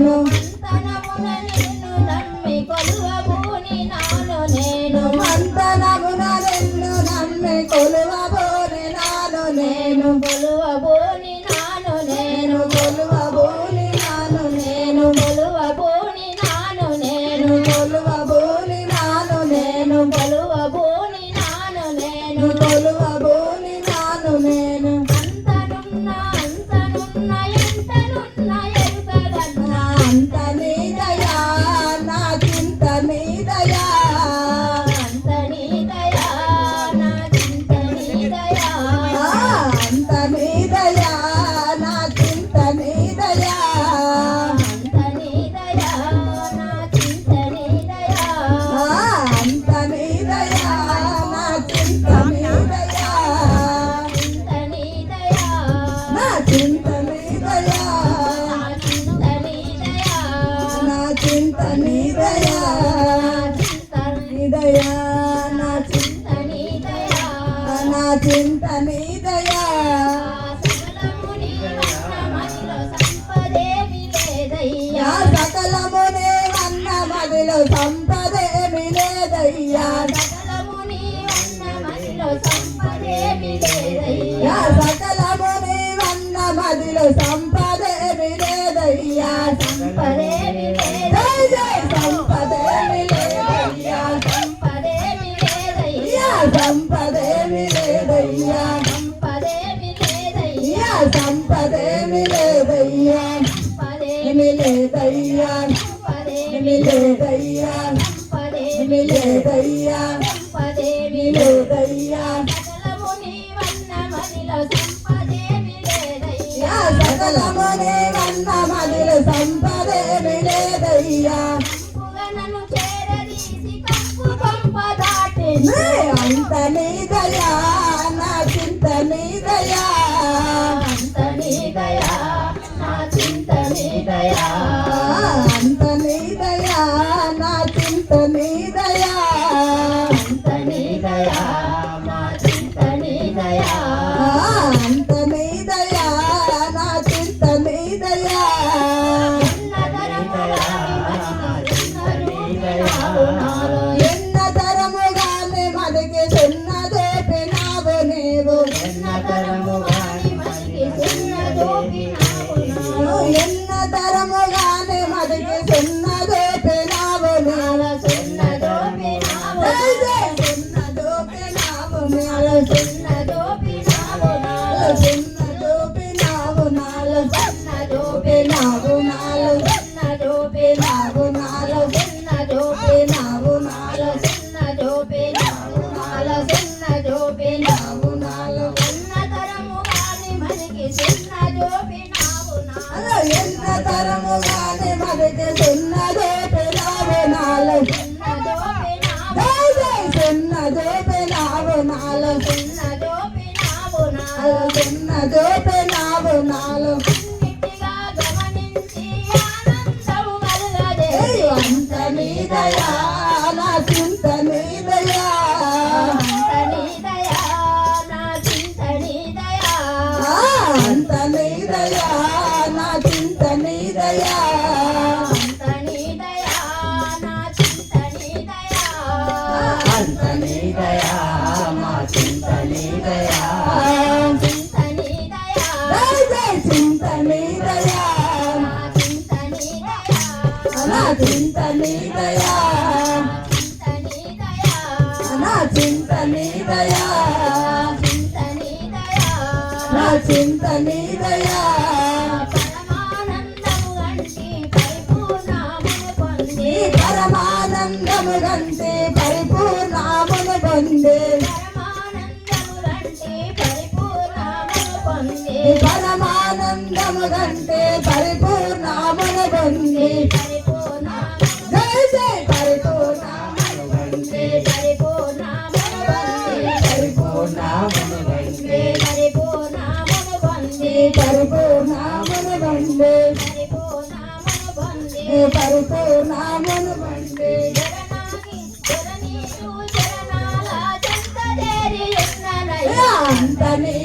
não చింత మీదయా సకలము నీ మదిలో సంపదేమి లేదయ్యా. సకలము నీ మదిలో సంపదేమి లేదయ్యా. సంపదేమి లేదయ్యా సంపదేమి లేదయ్యా. సంపద మిలేదయ్యా మిలేదయ్యా మిలేదయ్యా మిలేదయ్యా సకలముని వన్న మదిల సంపదే మిలేదయ్యా అంత జోపినావు నాలో ఉన్న తరము గాని మనకి చిన్న జోపినావు నాలో. ఎంత తరము గాని మనకి చిన్న జోపినావు నాలో. చిన్న జోపినావు చిన్న జోపినావు నాలో. చిన్న నా చింత నీ దయా నా చింత నీ దయా నా చింత నీ దయా పరమానందము గంటే పరిపూర్ణమును పొందే. పరమానందము గంటే పరిపూర్ణమును పొందే. పరిపూర్ణమును వండే పరిపూర్ణమును వండే అంతని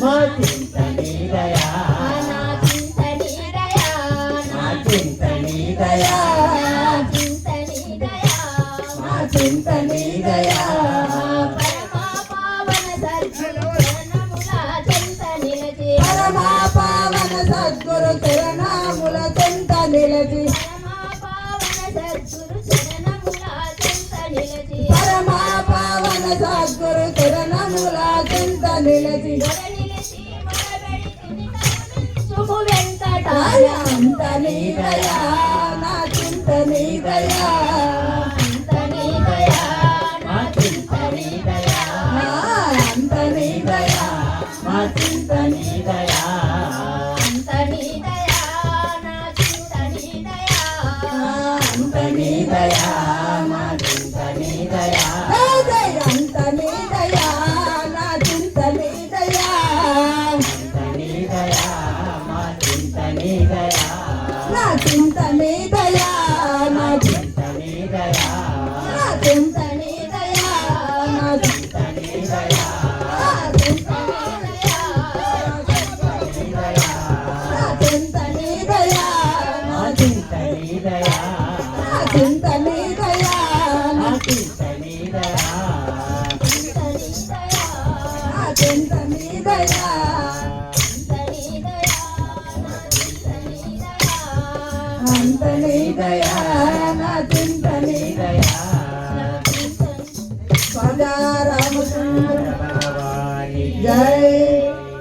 మా చింత నీదయా నా చింత నీదయా నా చింత నీదయా నా చింత నీదయా పరమా పావన సద్గురు చరణముల చింత నిలచి పరమా పావన సద్గురు చరణముల చింత నిలచి పరమా పావన సద్గురు చరణముల చింత నిలచి. అంత నీ దయా నా చింత నీ దయా అంత నీ దయా నా చింత నీ దయా అంత నీ దయా చింత నీ దయా అంత నీ దయా నా చింత నీ దయా అంత నీ దయా అంత నీదయా నా చింత నీదయా సదా రామచంద్ర జయ